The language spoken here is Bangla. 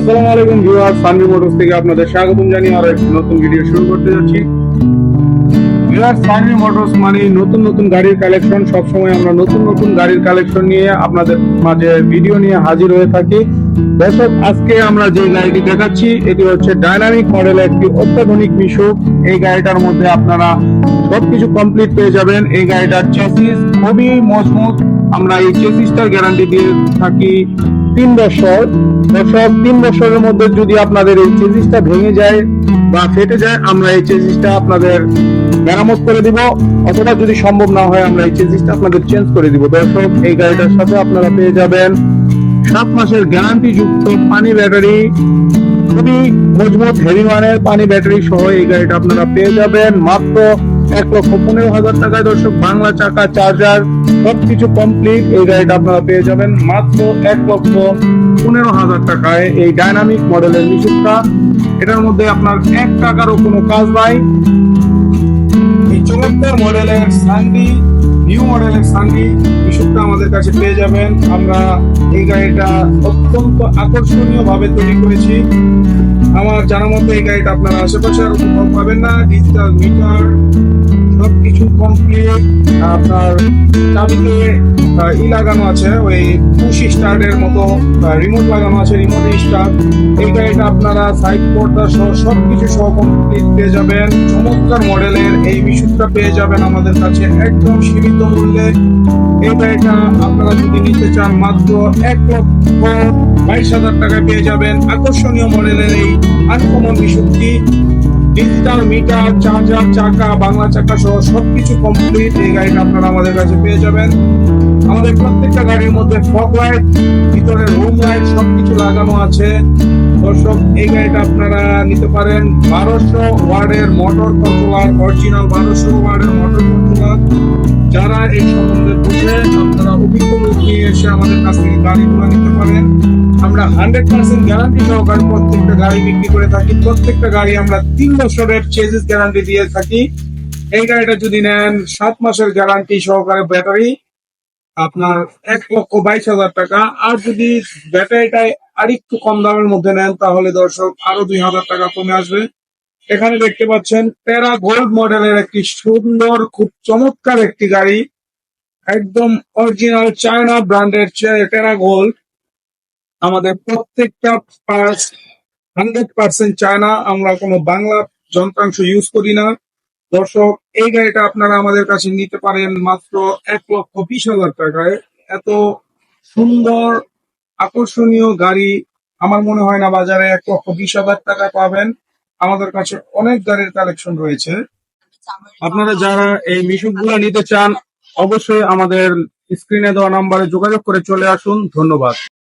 আসসালামু আলাইকুম ভিউয়ার মোটরস থেকে আপনাদের স্বাগতম জানিয়ে আরও একটি নতুন ভিডিও শুরু করতে যাচ্ছি। ভিউয়ার মোটরস মানে নতুন নতুন গাড়ির কালেকশন আমরা নতুন নতুন গাড়ির কালেকশন নিয়ে আপনাদের মাঝে ভিডিও নিয়ে হাজির হয়ে থাকি। দর্শক, আজকে আমরা যে গাড়িটি দেখাচ্ছি, এটি হচ্ছে ডাইনামিক মডেলের একটি অত্যাধুনিক মিশুক এই গাড়িটার মধ্যে আপনারা সবকিছু কমপ্লিট পেয়ে যাবেন। এই গাড়িটার চেসিস খুবই মজবুত। আমরা এই চেসিসটার গ্যারান্টি দিয়ে থাকি তিন বছর। দর্শক তিন বছরের মধ্যে যদি আপনাদের এই চেসিসটা ভেঙে যায় বা ফেটে যায়, আমরা এই চেসিসটা আপনাদের মেরামত করে দিব। অতটা যদি সম্ভব না হয়, আমরা এই চেসিসটা আপনাদের চেঞ্জ করে দিব। দর্শক, এই গাড়িটার সাথে আপনারা পেয়ে যাবেন সাত মাসের গ্যারান্টি যুক্ত পানি ব্যাটারি। খুবই মজবুত হেভি মানের পানি ব্যাটারি সহ এই গাড়িটা আপনারা পেয়ে যাবেন। মাত্র এক লক্ষ পনেরো হাজার টাকায় দর্শক, বাংলা চাকা চার্জার সবকিছু কমপ্লিট এই গাড়িটা আপনারা পেয়ে যাবেন মাত্র এক লক্ষ পনেরো হাজার টাকায় এই ডাইনামিক মডেলের মিশুকটা এটার মধ্যে আপনার এক টাকারও কোনো কাজ নাই। এই চমৎকার মডেলের সান্ডি নিউ মডেলের সান্ডি মিশুকটা আমাদের কাছে পেয়ে যাবেন। আমরা এই গাড়িটা অত্যন্ত আকর্ষণীয় ভাবে তৈরি করেছি। আমার জানা মতো এই গাড়িটা আপনারা আশেপাশে আর পাবেন না। ডিজিটাল মিটার সবকিছু কমপ্লিট আপনার চাবিতে ই লাগানো আছে, ওই পুশ স্টার্টের মতো রিমোট লাগানো আছে রিমোট স্টার্ট এই গাড়িটা আপনারা সাইড পর্দা সহ সবকিছু সহ কমপ্লিট পেয়ে যাবেন। চমৎকার মডেলের এই মিশুকটা পেয়ে যাবেন আমাদের কাছে, একদম সীমিত মূল্যে। এই গাড়িটা আপনারা যদি নিতে চান, মাত্র এক লক্ষ বাইশ হাজার টাকায় পেয়ে যাবেন। আকর্ষণীয় মডেলের এই আনকমন মিশুকটি ডিজিটাল মিটার, চার্জার, চাকা, বাংলা চাকা সহ সবকিছু কমপ্লিট এই গাড়িটা আপনারা আমাদের কাছে পেয়ে যাবেন। আমাদের প্রত্যেকটা গাড়ির মধ্যে ফগ লাইট ভিতরে রুম লাইট সবকিছু লাগানো আছে। দর্শক, এই গাড়িটা আপনারা নিতে পারেন বারোশো ওয়ার্ডের মোটর কন্ট্রোলার অরিজিনাল বারোশো ওয়ার্ডের মোটর কন্ট্রোলার যারা এই সম্বন্ধে বুঝে, আপনারা অভিজ্ঞ নিয়ে এসে আমাদের কাছ থেকে গাড়িগুলো আমরা হান্ড্রেড পার্সেন্ট গ্যারান্টি সহকারে প্রত্যেকটা গাড়ি বিক্রি করে থাকি। প্রত্যেকটা গাড়ি আমরা তিন বছরের চেজিস গ্যারান্টি দিয়ে থাকি। এই গাড়িটা যদি নেন, সাত মাসের গ্যারান্টি সহকারে ব্যাটারি আপনার এক লক্ষ বাইশ হাজার টাকা। আর যদি ব্যাটারিটাই আরেকটু কম দামের মধ্যে নেন, তাহলে দর্শক আরও দুই হাজার টাকা কমে আসবে। এখানে দেখতে পাচ্ছেন প্যারা গোল্ড মডেলের একটি সুন্দর, খুব চমৎকার একটি গাড়ি। একদম অরিজিনাল চায়না ব্র্যান্ডের টেরা গোল্ড আমাদের প্রত্যেকটা পার্টস হান্ড্রেড পার্সেন্ট চায়না আমরা কোনো বাংলা যন্ত্রাংশ ইউজ করি না। দর্শক, এই গাড়িটা আপনারা আমাদের কাছে নিতে পারেন মাত্র এক লক্ষ বিশ হাজার টাকায়। এত সুন্দর, আকর্ষণীয় গাড়ি আমার মনে হয় না বাজারে এক লক্ষ বিশ হাজার টাকায় পাবেন। আমাদের কাছে অনেক গাড়ির কালেকশন রয়েছে। আপনারা যারা এই মিশুকগুলো নিতে চান, অবশ্যই আমাদের স্ক্রিনে দেওয়া নাম্বারে যোগাযোগ করে চলে আসুন। ধন্যবাদ।